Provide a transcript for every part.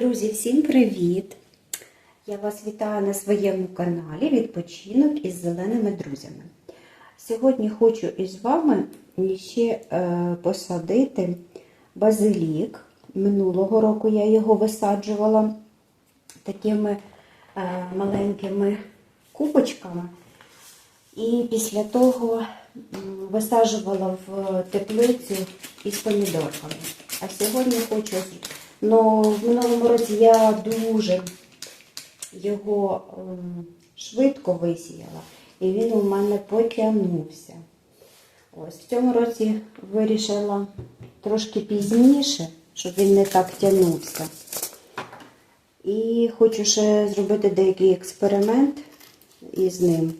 Друзі, всім привіт! Я вас вітаю на своєму каналі Відпочинок із зеленими друзями. Сьогодні хочу із вами ще е, посадити базилік. Минулого року я його висаджувала такими е, маленькими кубочками. І після того висаджувала в теплицю із помідорками. А сьогодні хочу. Ну, в минулому році я дуже його ем, швидко висіяла, і він у мене потягнувся. Ось в цьому році вирішила трошки пізніше, щоб він не так тягнувся. І хочу ще зробити деякий експеримент із ним.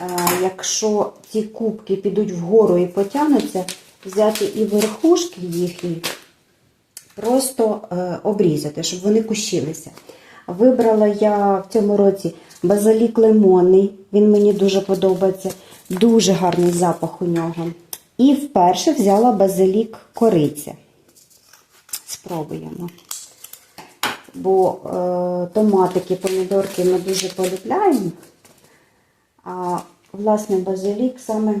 Е, Якщо ці кубки підуть вгору і потягнуться, взяти і верхушки їхні, просто е, обрізати, щоб вони кущилися. Вибрала я в цьому році базилік лимонний, він мені дуже подобається, дуже гарний запах у нього. І вперше взяла базилік кориця. Спробуємо. Бо е, томатики, помідорки ми дуже полюбляємо. А власне базилік саме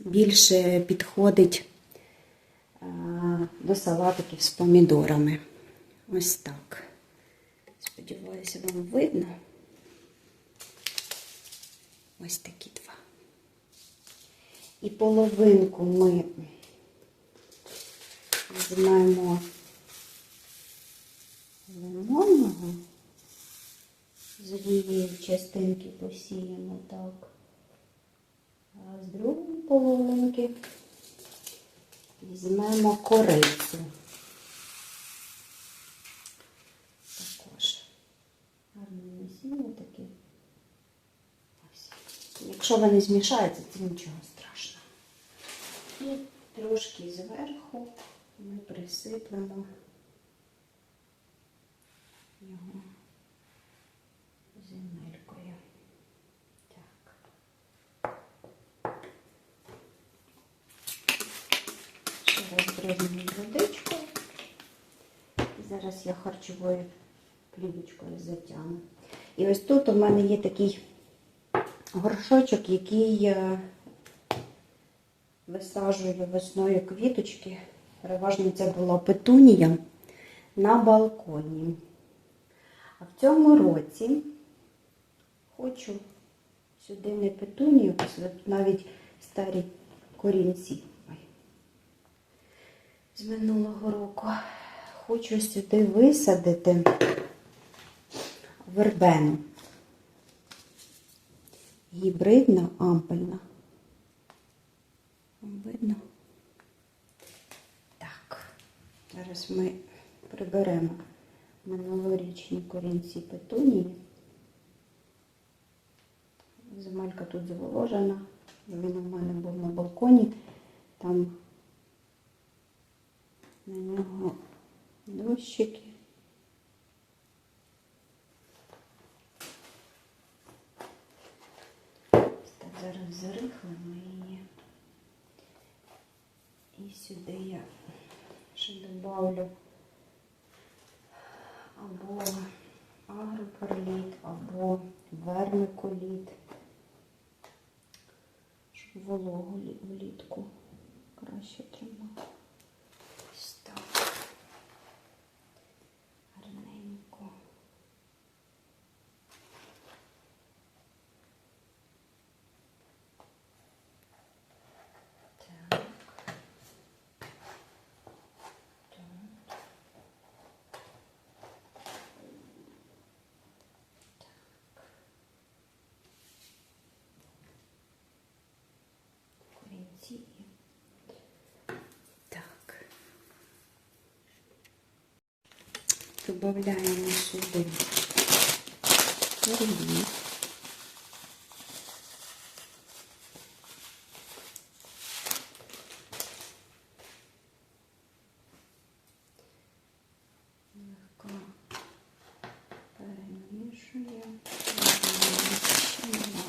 більше підходить е, до салатиків з помідорами. Ось так. Сподіваюся, вам видно. Ось такі два. І половинку ми візьмемо лимонного, з однієї частинки посіємо так, а з другої половинки візьмемо корицю. Також гарне насіння таке. Ось. Якщо вони змішаються, це нічого страшного. І трошки зверху ми присиплемо його земелькою. Так. Водичкою. І зараз я харчовою плівочкою затягну. І ось тут у мене є такий горшочок, який висаджую весною квіточки. Переважно це була петунія на балконі. А в цьому році хочу сюди не петунію, навіть старі корінці. З минулого року. Хочу сюди висадити вербену. Гібридна ампельна. Видно? Так. Зараз ми приберемо минулорічні корінці петунії. Земелька тут зволожена. Він у мене був на балконі. Там на нього дощики. Так, зараз зарихлимо її. І сюди я ще добавлю або агропарліт, або вермикуліт, щоб вологу влітку краще тримати. Ось так. Гарненько. Так. Так. Корінці. Так. Добавляємо сюди перліт. Легко перемішуємо. Перемішуємо.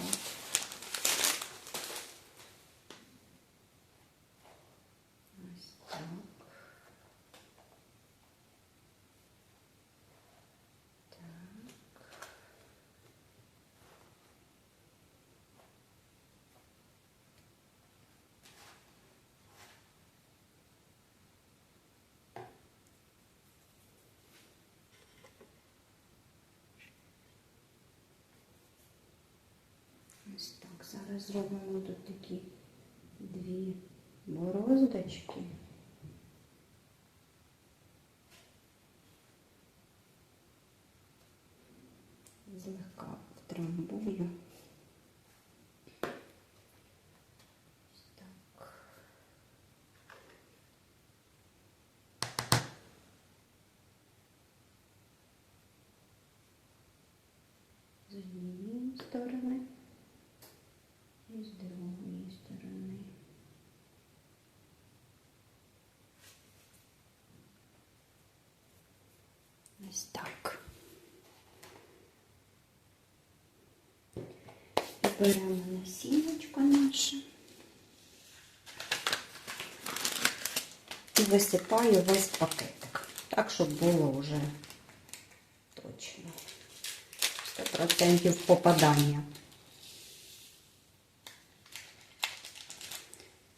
Ось так. Зараз зробимо тут такі дві бороздочки. Злегка втрамбую. Ось Так. З однієї сторони і з другої сторони. Ось так. Беремо насіннячко наше і висипаю весь пакетик. Так, щоб було вже точно. 100% попадання.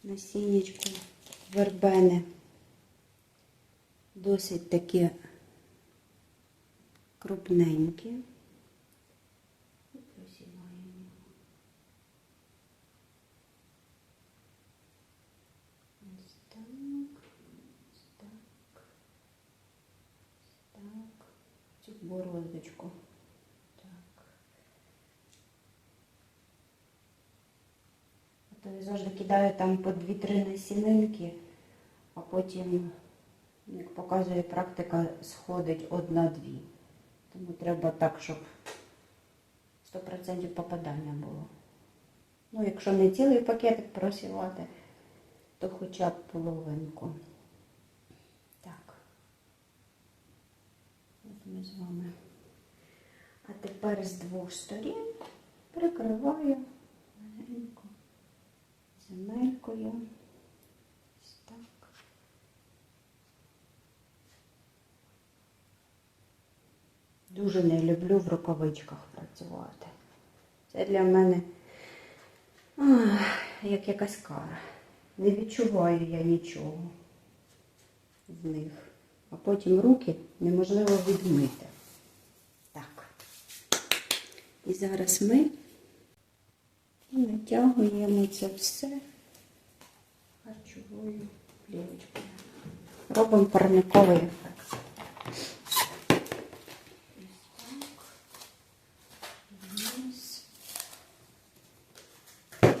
Насіннячко вербени досить такі крупненькі. І просіваємо. Ось так, ось так, ось так. Цю бороздочку. Так. А то я завжди кидаю там по дві-три насінинки, а потім, як показує практика, сходить одна-дві. Тому треба так, щоб 100% попадання було. Ну, якщо не цілий пакетик просівати, то хоча б половинку. Так. От ми з вами. А тепер з двох сторін прикриваю легенько земелькою. Ось так. Дуже не люблю в рукавичках працювати. Це для мене ах, як якась кара. Не відчуваю я нічого в них. А потім руки неможливо відмити. Так. І зараз ми натягуємо це все харчовою плівочкою. Робимо парниковий ефект. Ось так. Вниз. Так.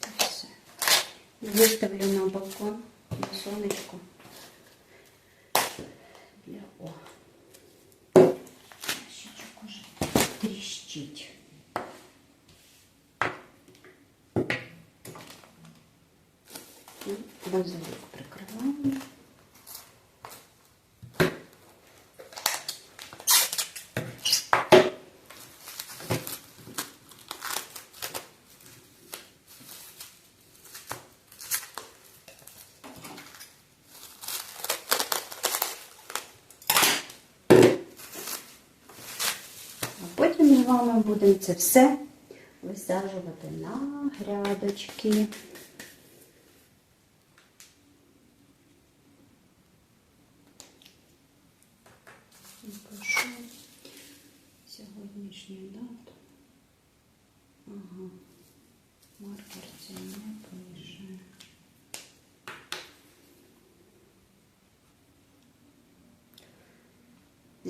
Так, все. Виставлю на балкон, на сонечко. Для о. Щічок уже тріщить. І базилик прикриваємо. Потім ми з вами будемо це все висаджувати на грядочки.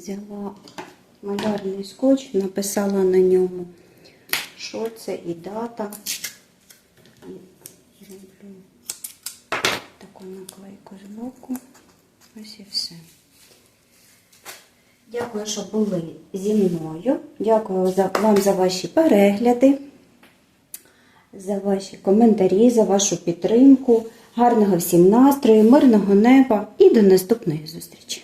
Взяла малярний скотч, написала на ньому, що це і дата. І зроблю таку наклейку з боку. Ось і все. Дякую, що були зі мною. Дякую вам за ваші перегляди, за ваші коментарі, за вашу підтримку. Гарного всім настрою, мирного неба і до наступної зустрічі!